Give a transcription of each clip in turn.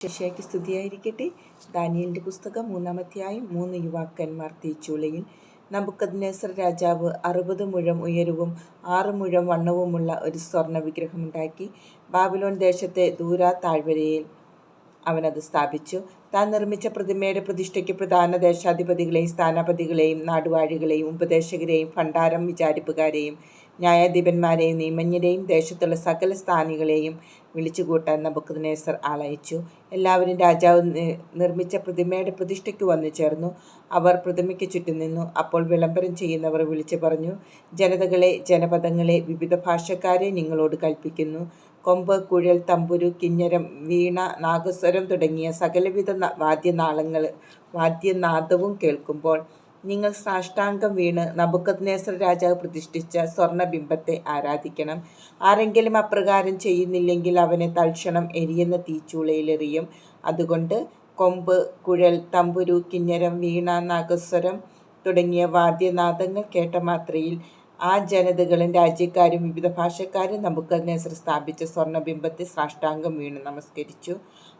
ശശിയാക്കി സ്തുതിയായിരിക്കട്ടെ. ദാനിയലിന്റെ പുസ്തകം മൂന്നാമധ്യായം മൂന്ന് യുവാക്കന്മാർ തീച്ചൂളയിൽ. നബുക്കദ്നേസർ രാജാവ് അറുപത് മുഴം ഉയരവും ആറ് മുഴം വണ്ണവുമുള്ള ഒരു സ്വർണ വിഗ്രഹമുണ്ടാക്കി ബാബിലോൺ ദേശത്തെ ദൂരാ താഴ്വരയിൽ അവനത് സ്ഥാപിച്ചു. താൻ നിർമ്മിച്ച പ്രതിമയുടെ പ്രതിഷ്ഠയ്ക്ക് പ്രധാന ദേശാധിപതികളെയും സ്ഥാനാപതികളെയും നാടുവാഴികളെയും ഉപദേശകരെയും ഭണ്ഡാരം വിചാരിപ്പുകാരെയും ന്യായാധിപന്മാരെയും നിയമജ്ഞരെയും ദേശത്തുള്ള സകല സ്ഥാനികളെയും വിളിച്ചുകൂട്ടാൻ നബുക്കദ്നേസർ ആളയച്ചു. എല്ലാവരും രാജാവ് നിർമ്മിച്ച പ്രതിമയുടെ പ്രതിഷ്ഠയ്ക്ക് വന്നു ചേർന്നു. അവർ പ്രതിമയ്ക്ക് ചുറ്റും നിന്നു. അപ്പോൾ വിളംബരം ചെയ്യുന്നവർ വിളിച്ചു പറഞ്ഞു ജനതകളെ ജനപദങ്ങളെ വിവിധ ഭാഷക്കാരെ നിങ്ങളോട് കൽപ്പിക്കുന്നു. കൊമ്പ് കുഴൽ തമ്പുരു കിഞ്ഞരം വീണ നാഗസ്വരം തുടങ്ങിയ സകലവിധ വാദ്യനാളങ്ങൾ വാദ്യനാദവും കേൾക്കുമ്പോൾ നിങ്ങൾ സാഷ്ടാംഗം വീണ് നബുക്കദ്നേസർ രാജാവ് പ്രതിഷ്ഠിച്ച സ്വർണബിംബത്തെ ആരാധിക്കണം. ആരെങ്കിലും അപ്രകാരം ചെയ്യുന്നില്ലെങ്കിൽ അവനെ തൽക്ഷണം എരിയുന്ന തീച്ചൂളയിലെറിയും. അതുകൊണ്ട് കൊമ്പ് കുഴൽ തമ്പുരു കിന്നരം വീണ നാഗസ്വരം തുടങ്ങിയ വാദ്യനാദങ്ങൾ കേട്ട മാത്രയിൽ ആ ജനതകളും രാജ്യക്കാരും വിവിധ ഭാഷക്കാരും നബുക്കദ്നേസർ സ്ഥാപിച്ച സ്വർണബിംബത്തെ സാഷ്ടാംഗം വീണ് നമസ്കരിച്ചു.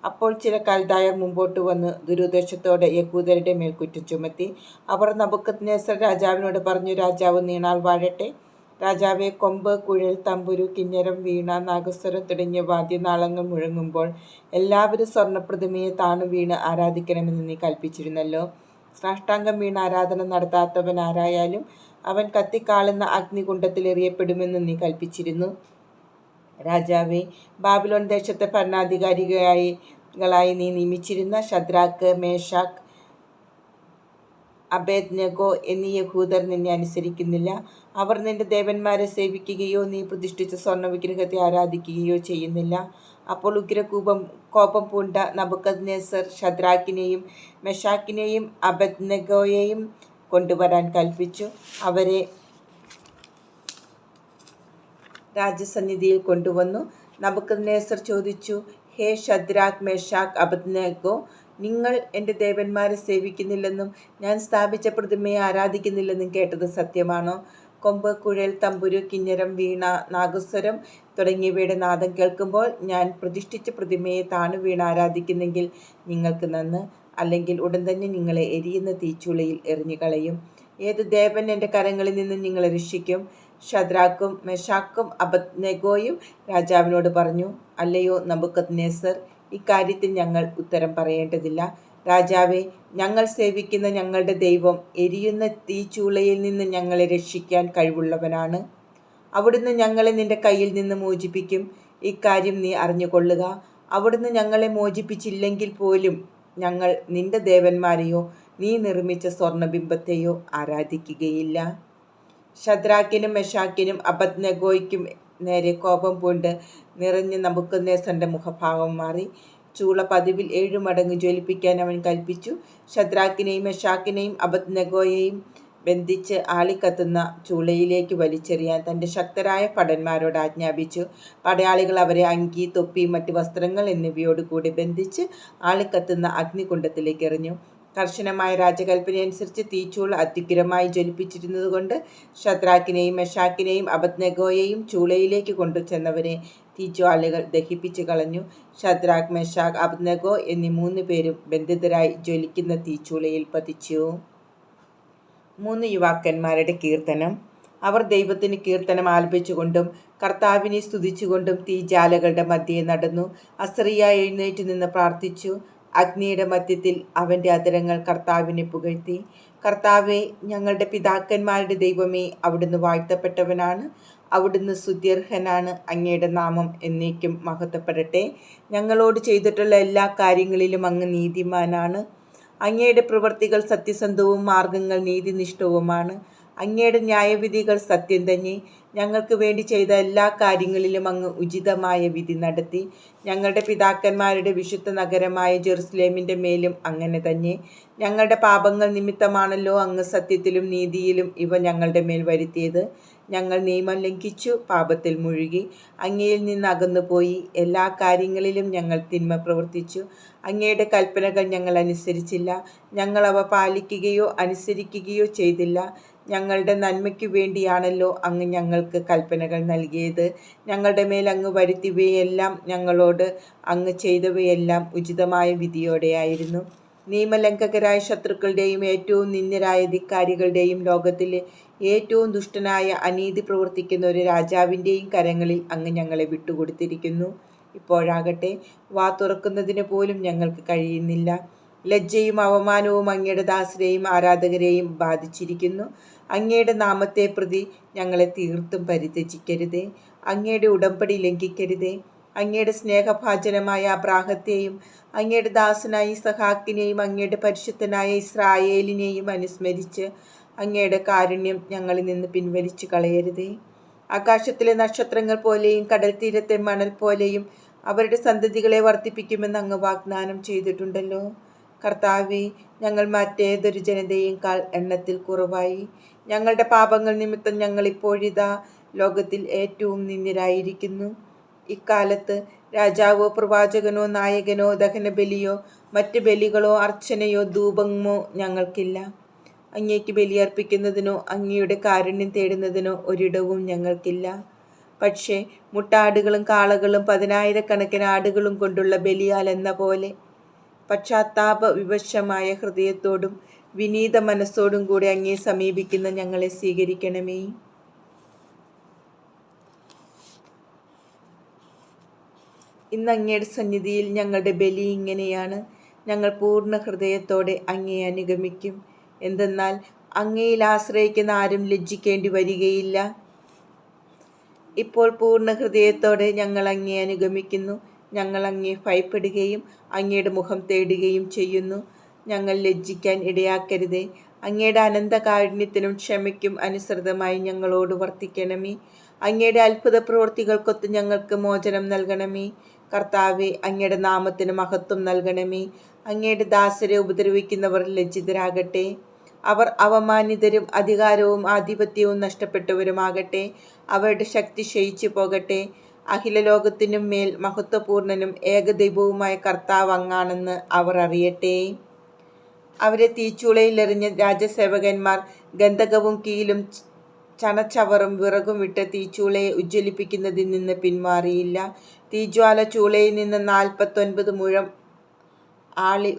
അപ്പോൾ ചില കൽദായർ മുമ്പോട്ട് വന്ന് ദുരുദ്ദേശത്തോടെ യഹൂദരുടെ മേൽ കുറ്റം ചുമത്തി. അവർ നബുക്കത്നേസർ രാജാവിനോട് പറഞ്ഞു രാജാവ് നീണാൾ വാഴട്ടെ. രാജാവെ കൊമ്പ് കുഴൽ തമ്പുരു കിന്നരം വീണ നാഗസ്വരം തുടങ്ങിയ വാദ്യനാളങ്ങൾ മുഴങ്ങുമ്പോൾ എല്ലാവരും സ്വർണപ്രതിമയെ താണു വീണ് ആരാധിക്കണമെന്ന് നീ കൽപ്പിച്ചിരുന്നല്ലോ. സാഷ്ടാംഗം വീണ് ആരാധന നടത്താത്തവൻ ആരായാലും അവൻ കത്തിക്കാളുന്ന അഗ്നികുണ്ഡത്തിൽ എറിയപ്പെടുമെന്ന് നീ കൽപ്പിച്ചിരുന്നു. രാജാവേ ബാബിലോൺ ദേശത്തെ ഭരണാധികാരികളായി കളായി നീ നിയമിച്ചിരുന്ന ഷദ്രാക്ക് മേഷാക്ക് അബേദ്നെഗോ എന്നീ യഹൂദർ നിന്നെ അനുസരിക്കുന്നില്ല. അവർ നിന്റെ ദേവന്മാരെ സേവിക്കുകയോ നീ പ്രതിഷ്ഠിച്ച സ്വർണ വിഗ്രഹത്തെ ആരാധിക്കുകയോ ചെയ്യുന്നില്ല. അപ്പോൾ ഉഗ്രകൂപം കോപം പൂണ്ട നബുക്കദ്നേസർ ഷദ്രാക്കിനെയും മെഷാക്കിനെയും അബദ്നെഗോയെയും കൊണ്ടുവരാൻ കൽപ്പിച്ചു. അവരെ രാജസന്നിധിയിൽ കൊണ്ടുവന്നു. നബുക്കദ്നേസർ ചോദിച്ചു ഹേ ഷദ്രാഖ് മെഷാഖ് അബദ്നേഗോ നിങ്ങൾ എന്റെ ദേവന്മാരെ സേവിക്കുന്നില്ലെന്നും ഞാൻ സ്ഥാപിച്ച പ്രതിമയെ ആരാധിക്കുന്നില്ലെന്നും കേട്ടത് സത്യമാണോ? കൊമ്പ് കുഴൽ തമ്പുരു കിഞ്ഞരം വീണ നാഗസ്വരം തുടങ്ങിയവയുടെ നാദം കേൾക്കുമ്പോൾ ഞാൻ പ്രതിഷ്ഠിച്ച പ്രതിമയെ താണു വീണ് ആരാധിക്കുന്നെങ്കിൽ നിങ്ങൾക്ക് നന്ന് അല്ലെങ്കിൽ ഉടൻ തന്നെ നിങ്ങളെ എരിയുന്ന തീച്ചുളയിൽ എറിഞ്ഞുകളയും. ഏത് ദേവൻ എന്റെ കരങ്ങളിൽ നിന്ന് നിങ്ങളെ രക്ഷിക്കും? ഷദ്രാക്കും മെഷാക്കും അബദ്നെഗോയും രാജാവിനോട് പറഞ്ഞു അല്ലയോ നബുക്കദ്നേസർ ഇക്കാര്യത്തിൽ ഞങ്ങൾ ഉത്തരം പറയേണ്ടതില്ല. രാജാവെ ഞങ്ങൾ സേവിക്കുന്ന ഞങ്ങളുടെ ദൈവം എരിയുന്ന തീച്ചൂളയിൽ നിന്ന് ഞങ്ങളെ രക്ഷിക്കാൻ കഴിവുള്ളവനാണ്. അവിടുന്ന് ഞങ്ങളെ നിന്റെ കയ്യിൽ നിന്ന് മോചിപ്പിക്കും. ഇക്കാര്യം നീ അറിഞ്ഞുകൊള്ളുക. അവിടുന്ന് ഞങ്ങളെ മോചിപ്പിച്ചില്ലെങ്കിൽ പോലും ഞങ്ങൾ നിന്റെ ദേവന്മാരെയോ നീ നിർമ്മിച്ച സ്വർണബിംബത്തെയോ ആരാധിക്കുകയില്ല. ഷദ്രാക്കിനും മെഷാക്കിനും അബദ്നഗോയ്ക്കും നേരെ കോപം പൂണ്ട് നിറഞ്ഞ് നബുക്കദ്നേസറിന്റെ മുഖഭാവം മാറി. ചൂള പതിവിൽ ഏഴു മടങ്ങ് ജ്വലിപ്പിക്കാൻ അവൻ കൽപ്പിച്ചു. ഷദ്രാക്കിനെയും മെഷാക്കിനെയും അബദ്നഗോയെയും ബന്ധിച്ച് ആളിക്കത്തുന്ന ചൂളയിലേക്ക് വലിച്ചെറിയാൻ തന്റെ ശക്തരായ ഭടന്മാരോട് ആജ്ഞാപിച്ചു. പടയാളികൾ അവരെ അങ്കി തൊപ്പി മറ്റ് വസ്ത്രങ്ങൾ എന്നിവയോടുകൂടി ബന്ധിച്ച് ആളിക്കത്തുന്ന അഗ്നികുണ്ഡത്തിലേക്ക് എറിഞ്ഞു. കർശനമായ രാജകൽപ്പനയനുസരിച്ച് തീച്ചൂള അത്യുഗ്രമായി ജ്വലിപ്പിച്ചിരുന്നതുകൊണ്ട് ഷദ്രാക്കിനെയും മെഷാക്കിനെയും അബദ്നഗോയെയും ചൂളയിലേക്ക് കൊണ്ടുചെന്നവരെ തീജ്വാലകൾ ദഹിപ്പിച്ചു കളഞ്ഞു. ഷദ്രാഖ് മെഷാഖ് അബ്നഗോ എന്നീ മൂന്ന് പേരും ബന്ധിതരായി ജ്വലിക്കുന്ന തീച്ചൂളയിൽ പതിച്ചു. മൂന്ന് യുവാക്കന്മാരുടെ കീർത്തനം. അവർ ദൈവത്തിന് കീർത്തനം ആലപിച്ചുകൊണ്ടും കർത്താവിനെ സ്തുതിച്ചുകൊണ്ടും തീജാലകളുടെ മധ്യേ നടന്നു. അസ്രിയ എഴുന്നേറ്റ് നിന്ന് പ്രാർത്ഥിച്ചു. അഗ്നിയുടെ മധ്യത്തിൽ അവന്റെ അതരങ്ങൾ കർത്താവിനെ പുകഴ്ത്തി. കർത്താവെ ഞങ്ങളുടെ പിതാക്കന്മാരുടെ ദൈവമേ അവിടുന്ന് വാഴ്ത്തപ്പെട്ടവനാണ്. അവിടുന്ന് സുദീർഘനാണ് അങ്ങയുടെ നാമം എന്നേക്കും മഹത്വപ്പെടട്ടെ. ഞങ്ങളോട് ചെയ്തിട്ടുള്ള എല്ലാ കാര്യങ്ങളിലും അങ്ങ് നീതിമാനാണ്. അങ്ങയുടെ പ്രവൃത്തികൾ സത്യസന്ധവും മാർഗങ്ങൾ നീതിനിഷ്ഠവുമാണ്. അങ്ങയുടെ ന്യായവിധികൾ സത്യം തന്നെ. ഞങ്ങൾക്ക് വേണ്ടി ചെയ്ത എല്ലാ കാര്യങ്ങളിലും അങ്ങ് ഉചിതമായ വിധി നടത്തി. ഞങ്ങളുടെ പിതാക്കന്മാരുടെ വിശുദ്ധ നഗരമായ ജെറുസലേമിന്റെ മേലും അങ്ങനെ തന്നെ. ഞങ്ങളുടെ പാപങ്ങൾ നിമിത്തമാണല്ലോ അങ്ങ് സത്യത്തിലും നീതിയിലും ഇവ ഞങ്ങളുടെ മേൽ വരുത്തിയത്. ഞങ്ങൾ നിയമം ലംഘിച്ചു പാപത്തിൽ മുഴുകി. അങ്ങയിൽ നിന്ന് അകന്നുപോയി. എല്ലാ കാര്യങ്ങളിലും ഞങ്ങൾ തിന്മ പ്രവർത്തിച്ചു. അങ്ങയുടെ കൽപ്പനകൾ ഞങ്ങൾ അനുസരിച്ചില്ല. ഞങ്ങൾ അവ പാലിക്കുകയോ അനുസരിക്കുകയോ ചെയ്തില്ല. ഞങ്ങളുടെ നന്മയ്ക്കു വേണ്ടിയാണല്ലോ അങ്ങ് ഞങ്ങൾക്ക് കൽപ്പനകൾ നൽകിയത്. ഞങ്ങളുടെ മേൽ അങ്ങ് വരുത്തിയവയെല്ലാം ഞങ്ങളോട് അങ്ങ് ചെയ്തവയെല്ലാം ഉചിതമായ വിധിയോടെയായിരുന്നു. നിയമലംഘകരായ ശത്രുക്കളുടെയും ഏറ്റവും നിന്ദ്യരായ ധിക്കാരികളുടെയും ലോകത്തിലെ ഏറ്റവും ദുഷ്ടനായ അനീതി പ്രവർത്തിക്കുന്ന ഒരു രാജാവിന്റെയും കരങ്ങളിൽ അങ്ങ് ഞങ്ങളെ വിട്ടുകൊടുത്തിരിക്കുന്നു. ഇപ്പോഴാകട്ടെ വാ തുറക്കുന്നതിന് പോലും ഞങ്ങൾക്ക് കഴിയുന്നില്ല. ലജ്ജയും അവമാനവും അങ്ങയുടെ ദാസരെയും ആരാധകരെയും ബാധിച്ചിരിക്കുന്നു. അങ്ങയുടെ നാമത്തെ പ്രതി ഞങ്ങളെ തീർത്തും പരിത്യജിക്കരുതേ. അങ്ങയുടെ ഉടമ്പടി ലംഘിക്കരുതേ. അങ്ങയുടെ സ്നേഹഭാജനമായ അബ്രാഹത്തെയും അങ്ങയുടെ ദാസനായ സഹാക്കിനെയും അങ്ങയുടെ പരിശുദ്ധനായ ഇസ്രായേലിനെയും അനുസ്മരിച്ച് അങ്ങയുടെ കാരുണ്യം ഞങ്ങളിൽ നിന്ന് പിൻവലിച്ചു കളയരുതേ. ആകാശത്തിലെ നക്ഷത്രങ്ങൾ പോലെയും കടൽ തീരത്തെ മണൽ പോലെയും അവരുടെ സന്തതികളെ വർദ്ധിപ്പിക്കുമെന്ന് അങ്ങ് വാഗ്ദാനം ചെയ്തിട്ടുണ്ടല്ലോ. കർത്താവെ ഞങ്ങൾ മറ്റേതൊരു ജനതയേക്കാൾ എണ്ണത്തിൽ കുറവായി. ഞങ്ങളുടെ പാപങ്ങൾ നിമിത്തം ഞങ്ങൾ ഇപ്പോഴിതാ ലോകത്തിൽ ഏറ്റവും നിന്ദ്യരായിരിക്കുന്നു. ഇക്കാലത്ത് രാജാവോ പ്രവാചകനോ നായകനോ ദഹനബലിയോ മറ്റ് ബലികളോ അർച്ചനയോ ധൂപമോ ഞങ്ങൾക്കില്ല. അങ്ങേക്ക് ബലിയർപ്പിക്കുന്നതിനോ അങ്ങയുടെ കാരുണ്യം തേടുന്നതിനോ ഒരിടവും ഞങ്ങൾക്കില്ല. പക്ഷേ മുട്ടാടുകളും കാളകളും പതിനായിരക്കണക്കിന് ആടുകളും കൊണ്ടുള്ള ബലിയാൽ എന്ന പോലെ പശ്ചാത്താപ വിവശമായ ഹൃദയത്തോടും വിനീത മനസ്സോടും കൂടി അങ്ങേ സമീപിക്കുന്ന ഞങ്ങളെ സ്വീകരിക്കണമേ. ഇന്ന് അങ്ങയുടെ സന്നിധിയിൽ ഞങ്ങളുടെ ബലി ഇങ്ങനെയാണ്. ഞങ്ങൾ പൂർണ ഹൃദയത്തോടെ അങ്ങേ അനുഗമിക്കും. എന്തെന്നാൽ അങ്ങയിൽ ആശ്രയിക്കുന്ന ആരും ലജ്ജിക്കേണ്ടി വരികയില്ല. ഇപ്പോൾ പൂർണ ഹൃദയത്തോടെ ഞങ്ങൾ അങ്ങേ അനുഗമിക്കുന്നു. ഞങ്ങൾ അങ്ങേ ഭയപ്പെടുകയും അങ്ങയുടെ മുഖം തേടുകയും ചെയ്യുന്നു. ഞങ്ങൾ ലജ്ജിക്കാൻ ഇടയാക്കരുതേ. അങ്ങയുടെ അനന്ത കാരുണ്യത്തിനും ക്ഷമയ്ക്കും അനുസൃതമായി ഞങ്ങളോട് വർത്തിക്കണമേ. അങ്ങയുടെ അത്ഭുത പ്രവൃത്തികൾക്കൊത്ത് ഞങ്ങൾക്ക് മോചനം നൽകണമേ. കർത്താവെ അങ്ങയുടെ നാമത്തിന് മഹത്വം നൽകണമേ. അങ്ങയുടെ ദാസരെ ഉപദ്രവിക്കുന്നവർ ലജ്ജിതരാകട്ടെ. അവർ അവമാനിതരും അധികാരവും ആധിപത്യവും നഷ്ടപ്പെട്ടവരുമാകട്ടെ. അവരുടെ ശക്തി ക്ഷയിച്ചു പോകട്ടെ. അഖില ലോകത്തിനും മേൽ മഹത്വപൂർണനും ഏകദൈവവുമായ കർത്താവ് അങ്ങാണെന്ന് അവർ അറിയട്ടെ. അവരെ തീച്ചൂളയിലെറിഞ്ഞ രാജസേവകന്മാർ ഗന്ധകവും കീലും ചണച്ചവറും വിറകും വിട്ട് തീച്ചൂളയെ ഉജ്ജ്വലിപ്പിക്കുന്നതിൽ നിന്ന് പിന്മാറിയില്ല തീജ്വാല ചൂളയിൽ നിന്ന് നാൽപ്പത്തൊൻപത് മുഴം ആളി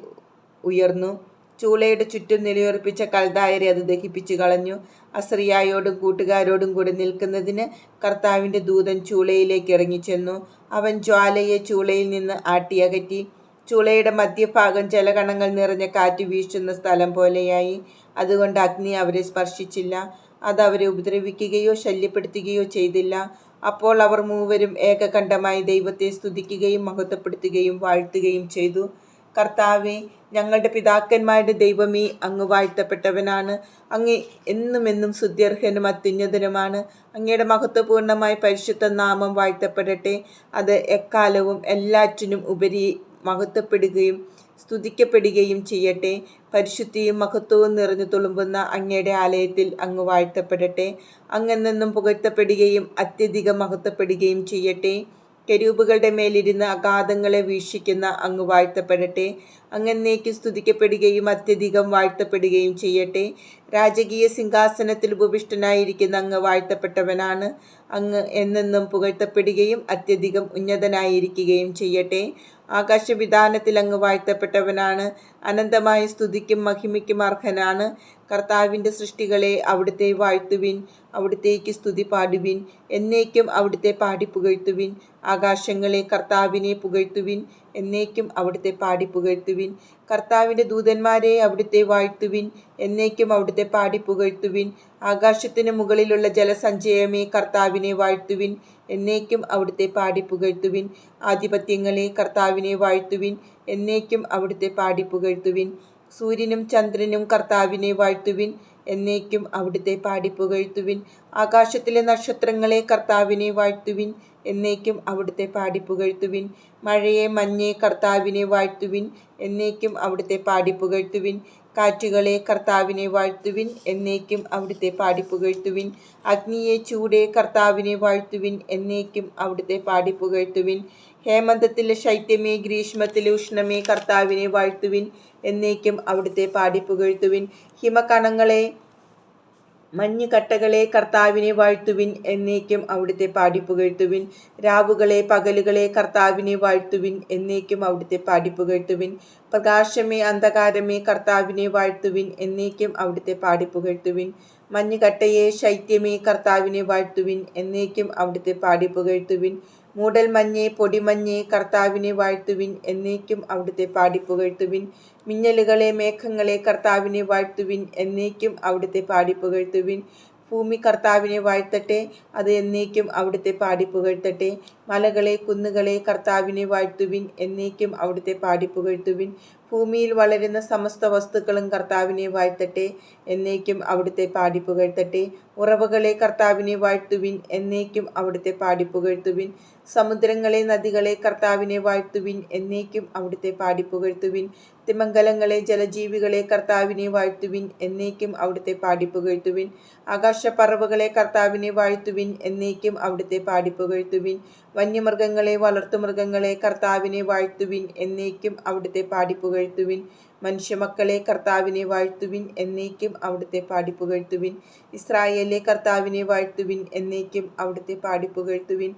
ഉയർന്നു. ചൂളയുടെ ചുറ്റും നിലയുറപ്പിച്ച കൽദായരെ അത് ദഹിപ്പിച്ചു കളഞ്ഞു. അസ്രിയായോടും കൂട്ടുകാരോടും കൂടെ നിൽക്കുന്നതിന് കർത്താവിന്റെ ദൂതൻ ചൂളയിലേക്ക് ഇറങ്ങിച്ചെന്നു. അവൻ ജ്വാലയെ ചൂളയിൽ നിന്ന് ആട്ടിയകറ്റി. ചൂളയുടെ മധ്യഭാഗം ജലകണങ്ങൾ നിറഞ്ഞ കാറ്റ് വീശുന്ന സ്ഥലം പോലെയായി. അതുകൊണ്ട് അഗ്നി അവരെ സ്പർശിച്ചില്ല. അത് അവരെ ഉപദ്രവിക്കുകയോ ശല്യപ്പെടുത്തുകയോ ചെയ്തില്ല. അപ്പോൾ അവർ മൂവരും ഏകകണ്ഠമായി ദൈവത്തെ സ്തുതിക്കുകയും മഹത്വപ്പെടുത്തുകയും വാഴ്ത്തുകയും ചെയ്തു. കർത്താവെ ഞങ്ങളുടെ പിതാക്കന്മാരുടെ ദൈവമേ അങ്ങ് വാഴ്ത്തപ്പെട്ടവനാണ്. അങ്ങ് എന്നും എന്നും സുദ്യർഹനും അത്യുന്നതനുമാണ്. അങ്ങയുടെ മഹത്വപൂർണമായ പരിശുദ്ധ നാമം വാഴ്ത്തപ്പെടട്ടെ. അത് എക്കാലവും എല്ലാറ്റിനും ഉപരി മഹത്വപ്പെടുകയും സ്തുതിക്കപ്പെടുകയും ചെയ്യട്ടെ. പരിശുദ്ധിയും മഹത്വവും നിറഞ്ഞു തുളുമ്പുന്ന അങ്ങയുടെ ആലയത്തിൽ അങ്ങ് വാഴ്ത്തപ്പെടട്ടെ. അങ്ങെന്നെന്നും പുകഴ്ത്തപ്പെടുകയും അത്യധികം മഹത്വപ്പെടുകയും ചെയ്യട്ടെ. കരൂപുകളുടെ മേലിരുന്ന് അഗാധങ്ങളെ വീക്ഷിക്കുന്ന അങ്ങ് വാഴ്ത്തപ്പെടട്ടെ. അങ്ങന്നേക്ക് സ്തുതിക്കപ്പെടുകയും അത്യധികം വാഴ്ത്തപ്പെടുകയും ചെയ്യട്ടെ. രാജകീയ സിംഹാസനത്തിൽ ഉപവിഷ്ടനായിരിക്കുന്ന അങ്ങ് വാഴ്ത്തപ്പെട്ടവനാണ്. അങ്ങ് എന്നെന്നും പുകഴ്ത്തപ്പെടുകയും അത്യധികം ഉന്നതനായിരിക്കുകയും ചെയ്യട്ടെ. ആകാശവിധാനത്തിൽ അങ്ങ് വാഴ്ത്തപ്പെട്ടവനാണ്. അനന്തമായ സ്തുതിക്കും മഹിമയ്ക്കും അർഹനാണ്. കർത്താവിന്റെ സൃഷ്ടികളെ അവിടുത്തെ വാഴ്ത്തുവിൻ അവിടുത്തേക്ക് സ്തുതി പാടുവിൻ. എന്നേക്കും അവിടുത്തെ പാടി പുകഴ്ത്തുവിൻ. ആകാശങ്ങളെ കർത്താവിനെ പുകഴ്ത്തുവിൻ. എന്നേക്കും അവിടുത്തെ പാടി പുകഴ്ത്തുവിൻ. കർത്താവിന്റെ ദൂതന്മാരെ അവിടുത്തെ വാഴ്ത്തുവിൻ. എന്നേക്കും അവിടുത്തെ പാടി പുകഴ്ത്തുവിൻ. ആകാശത്തിന് മുകളിലുള്ള ജലസഞ്ചയമേ കർത്താവിനെ വാഴ്ത്തുവിൻ. എന്നേക്കും അവിടുത്തെ പാടി പുകഴ്ത്തുവിൻ. ആധിപത്യങ്ങളെ കർത്താവിനെ വാഴ്ത്തുവിൻ. എന്നേക്കും അവിടുത്തെ പാടി പുകഴ്ത്തുവിൻ. സൂര്യനും ചന്ദ്രനും കർത്താവിനെ വാഴ്ത്തുവിൻ. എന്നേക്കും അവിടുത്തെ പാടി പുകഴ്ത്തുവിൻ. ആകാശത്തിലെ നക്ഷത്രങ്ങളെ കർത്താവിനെ വാഴ്ത്തുവിൻ എന്നേക്കും അവിടുത്തെ പാടി പുകഴ്ത്തുവിൻ മഴയെ മഞ്ഞെ കർത്താവിനെ വാഴ്ത്തുവിൻ എന്നേക്കും അവിടുത്തെ പാടി പുകഴ്ത്തുവിൻ കാറ്റുകളെ കർത്താവിനെ വാഴ്ത്തുവിൻ എന്നേക്കും അവിടുത്തെ പാടി പുകഴ്ത്തുവിൻ അഗ്നിയെ ചൂടെ കർത്താവിനെ വാഴ്ത്തുവിൻ എന്നേക്കും അവിടുത്തെ പാടി പുകഴ്ത്തുവിൻ ഹേമന്തത്തിലെ ശൈത്യമേ ഗ്രീഷ്മത്തിലെ ഉഷ്ണമേ കർത്താവിനെ വാഴ്ത്തുവിൻ എന്നേക്കും അവിടുത്തെ പാടി പുകഴ്ത്തുവിൻ ഹിമകണങ്ങളെ മഞ്ഞുകട്ടകളെ കർത്താവിനെ വാഴ്ത്തുവിൻ എന്നേക്കും അവിടുത്തെ പാടിപ്പുകഴ്ത്തുവിൻ രാവുകളെ പകലുകളെ കർത്താവിനെ വാഴ്ത്തുവിൻ എന്നേക്കും അവിടുത്തെ പാടിപ്പുകഴ്ത്തുവിൻ പ്രകാശമേ അന്ധകാരമേ കർത്താവിനെ വാഴ്ത്തുവിൻ എന്നേക്കും അവിടുത്തെ പാടിപ്പുകഴ്ത്തുവിൻ മഞ്ഞുകട്ടയെ ശൈത്യമേ കർത്താവിനെ വാഴ്ത്തുവിൻ എന്നേക്കും അവിടുത്തെ പാടിപ്പുകഴ്ത്തുവിൻ മൂടൽമഞ്ഞേ പൊടിമഞ്ഞേ കർത്താവിനെ വാഴ്ത്തുവിൻ എന്നേക്കും അവിടുത്തെ പാടിപ്പുകഴ്ത്തുവിൻ മിന്നലുകളെ മേഘങ്ങളെ കർത്താവിനെ വാഴ്ത്തുവിൻ എന്നേക്കും അവിടുത്തെ പാടിപ്പുകഴ്ത്തുവിൻ ഭൂമി കർത്താവിനെ വാഴ്ത്തട്ടെ അത് എന്നേക്കും അവിടുത്തെ പാടിപ്പുകഴ്ത്തട്ടെ മലകളെ കുന്നുകളെ കർത്താവിനെ വാഴ്ത്തുവിൻ എന്നേക്കും അവിടുത്തെ പാടിപ്പുകഴ്ത്തുവിൻ ഭൂമിയിൽ വളരുന്ന സമസ്ത വസ്തുക്കളും കർത്താവിനെ വാഴ്ത്തട്ടെ എന്നേക്കും അവിടുത്തെ പാടിപ്പുകഴ്ത്തട്ടെ ഉറവുകളെ കർത്താവിനെ വാഴ്ത്തുവിൻ എന്നേക്കും അവിടുത്തെ പാടിപ്പുകഴ്ത്തുവിൻ സമുദ്രങ്ങളെ നദികളെ കർത്താവിനെ വാഴ്ത്തുവിൻ എന്നേക്കും അവിടുത്തെ പാടിപ്പുകഴ്ത്തുവിൻ തിമംഗലങ്ങളെ ജലജീവികളെ കർത്താവിനെ വാഴ്ത്തുവിൻ എന്നേക്കും അവിടുത്തെ പാടിപ്പുകഴ്ത്തുവിൻ ആകാശപ്പറവുകളെ കർത്താവിനെ വാഴ്ത്തുവിൻ എന്നേക്കും അവിടുത്തെ പാടിപ്പുകഴ്ത്തുവിൻ വന്യമൃഗങ്ങളെ വളർത്തുമൃഗങ്ങളെ കർത്താവിനെ വാഴ്ത്തുവിൻ എന്നേക്കും അവിടുത്തെ പാടിപ്പുകഴ്ത്തുവിൻ മനുഷ്യമക്കളെ കർത്താവിനെ വാഴ്ത്തുവിൻ എന്നേക്കും അവിടുത്തെ പാടിപ്പുകഴ്ത്തുവിൻ ഇസ്രായേലിലെ കർത്താവിനെ വാഴ്ത്തുവിൻ എന്നേക്കും അവിടുത്തെ പാടിപ്പുകഴ്ത്തുവിൻ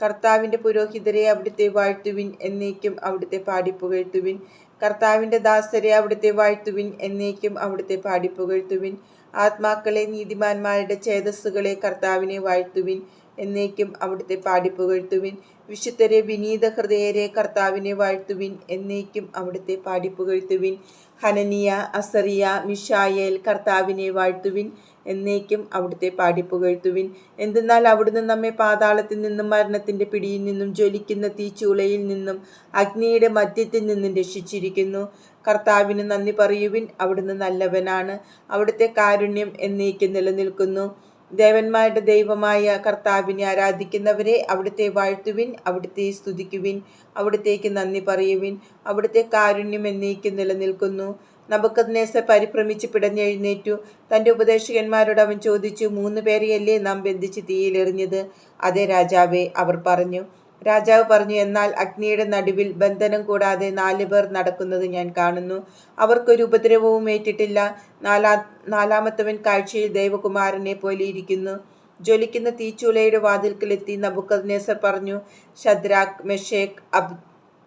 കർത്താവിന്റെ പുരോഹിതരെ അവിടുത്തെ വാഴ്ത്തുവിൻ എന്നേക്കും അവിടുത്തെ പാടിപ്പുകഴ്ത്തുവിൻ കർത്താവിന്റെ ദാസരെ അവിടുത്തെ വാഴ്ത്തുവിൻ എന്നേക്കും അവിടുത്തെ പാടിപ്പുകഴ്ത്തുവിൻ ആത്മാക്കളെ നീതിമാന്മാരുടെ ചേതസ്സുകളെ കർത്താവിനെ വാഴ്ത്തുവിൻ. എന്നേക്കും അവിടുത്തെ പാടി പാടിപ്പുകഴ്ത്തുവിൻ വിശുദ്ധരെ വിനീത ഹൃദയരെ കർത്താവിനെ വാഴ്ത്തുവിൻ. എന്നേക്കും അവിടുത്തെ പാടി പാടിപ്പുകഴ്ത്തുവിൻ ഹനനിയ അസറിയ മിഷായേൽ കർത്താവിനെ വാഴ്ത്തുവിൻ. എന്നേക്കും അവിടുത്തെ പാടി പാടിപ്പുകഴ്ത്തുവിൻ എന്തെന്നാൽ അവിടുന്ന് നമ്മെ പാതാളത്തിൽ നിന്നും മരണത്തിന്റെ പിടിയിൽ നിന്നും ജ്വലിക്കുന്ന തീച്ചൂളയിൽ നിന്നും അഗ്നിയുടെ മധ്യത്തിൽ നിന്നും രക്ഷിച്ചിരിക്കുന്നു. കർത്താവിന് നന്ദി പറയുവിൻ. അവിടുന്ന് നല്ലവനാണ്. അവിടുത്തെ കാരുണ്യം എന്നേക്കും നിലനിൽക്കുന്നു. ദേവന്മാരുടെ ദൈവമായ കർത്താവിനെ ആരാധിക്കുന്നവരെ അവിടുത്തെ വാഴ്ത്തുവിൻ അവിടുത്തെ സ്തുതിക്കുവിൻ അവിടുത്തേക്ക് നന്ദി പറയുവിൻ അവിടുത്തെ കാരുണ്യം എന്നേക്കും നിലനിൽക്കുന്നു. നബുക്കദ്നേസ പരിഭ്രമിച്ച് പിടഞ്ഞെഴുന്നേറ്റു തന്റെ ഉപദേശകന്മാരോട് അവൻ ചോദിച്ചു മൂന്ന് പേരെയല്ലേ നാം ബന്ധിച്ച് തീയിലെറിഞ്ഞത് അതേ രാജാവേ അവർ പറഞ്ഞു രാജാവ് പറഞ്ഞു എന്നാൽ അഗ്നിയുടെ നടുവിൽ ബന്ധനം കൂടാതെ നാല് പേർ നടക്കുന്നത് ഞാൻ കാണുന്നു. അവർക്കൊരു ഉപദ്രവവും ഏറ്റിട്ടില്ല. നാലാ നാലാമത്തവൻ കാഴ്ചയിൽ ദൈവകുമാരനെ പോലെ ഇരിക്കുന്നു. ജ്വലിക്കുന്ന തീച്ചുളയുടെ വാതിൽക്കലെത്തി നബുക്കദ്നേസർ പറഞ്ഞു ഷദ്രാഖ് മെഷേഖ് അബ്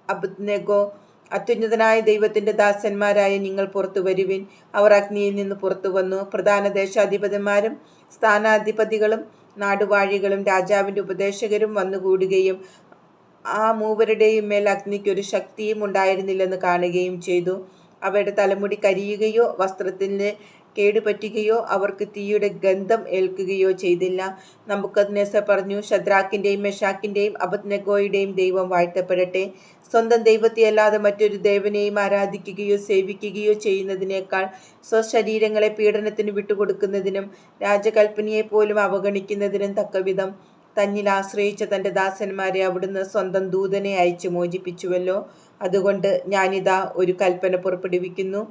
അബ്നെഗോ അത്യുന്നതനായ ദൈവത്തിന്റെ ദാസന്മാരായ നിങ്ങൾ പുറത്തു വരുവിൻ. അവർ അഗ്നിയിൽ നിന്ന് പുറത്തു വന്നു. പ്രധാന ദേശാധിപതിമാരും സ്ഥാനാധിപതികളും നാടുവാഴികളും രാജാവിന്റെ ഉപദേശകരും വന്നുകൂടുകയും ആ മൂവരുടെയും മേൽ അഗ്നിക്കൊരു ശക്തിയും ഉണ്ടായിരുന്നില്ലെന്ന് കാണുകയും ചെയ്തു. അവയുടെ തലമുടി കരിയുകയോ വസ്ത്രത്തിന് കേടുപറ്റുകയോ അവർക്ക് തീയുടെ ഗന്ധം ഏൽക്കുകയോ ചെയ്തില്ല. നമുക്കദ്നേസർ പറഞ്ഞു ഷദ്രാക്കിന്റെയും മെഷാക്കിന്റെയും അബദ്നഗോയുടെയും ദൈവം വാഴ്ത്തപ്പെടട്ടെ. സ്വന്തം ദൈവത്തെ അല്ലാതെ മറ്റൊരു ദേവനെയും ആരാധിക്കുകയോ സേവിക്കുകയോ ചെയ്യുന്നതിനേക്കാൾ സ്വശരീരങ്ങളെ പീഡനത്തിന് വിട്ടുകൊടുക്കുന്നതിനും രാജകൽപ്പനയെ പോലും അവഗണിക്കുന്നതിനും തക്കവിധം. തന്നിൽ ആശ്രയിച്ച തന്റെ ദാസന്മാരെ അവിടുന്ന് സ്വന്തം ദൂതനെ അയച്ച് മോചിപ്പിച്ചുവല്ലോ. അതുകൊണ്ട് ഞാനിതാ ഒരു കൽപ്പന പുറപ്പെടുവിക്കുന്നു.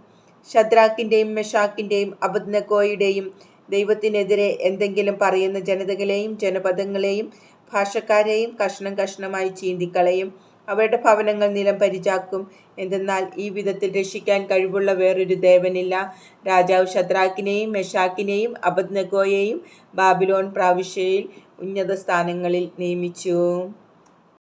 ഷദ്രാക്കിന്റെയും മെഷാക്കിന്റെയും അബദ്നഗോയുടെയും ദൈവത്തിനെതിരെ എന്തെങ്കിലും പറയുന്ന ജനതകളെയും ജനപദങ്ങളെയും ഭാഷക്കാരെയും കഷ്ണം കഷ്ണമായി ചീന്തിക്കളയും. അവരുടെ ഭവനങ്ങൾ നിലം പരിചാക്കും. എന്തെന്നാൽ ഈ വിധത്തിൽ രക്ഷിക്കാൻ കഴിവുള്ള വേറൊരു ദേവനില്ല. രാജാവ് ഷദ്രാക്കിനെയും മെഷാക്കിനെയും അബദ്നഗോയെയും ബാബിലോൺ പ്രാവിശ്യയിൽ ഉന്നത സ്ഥാനങ്ങളിൽ നിയമിച്ചു.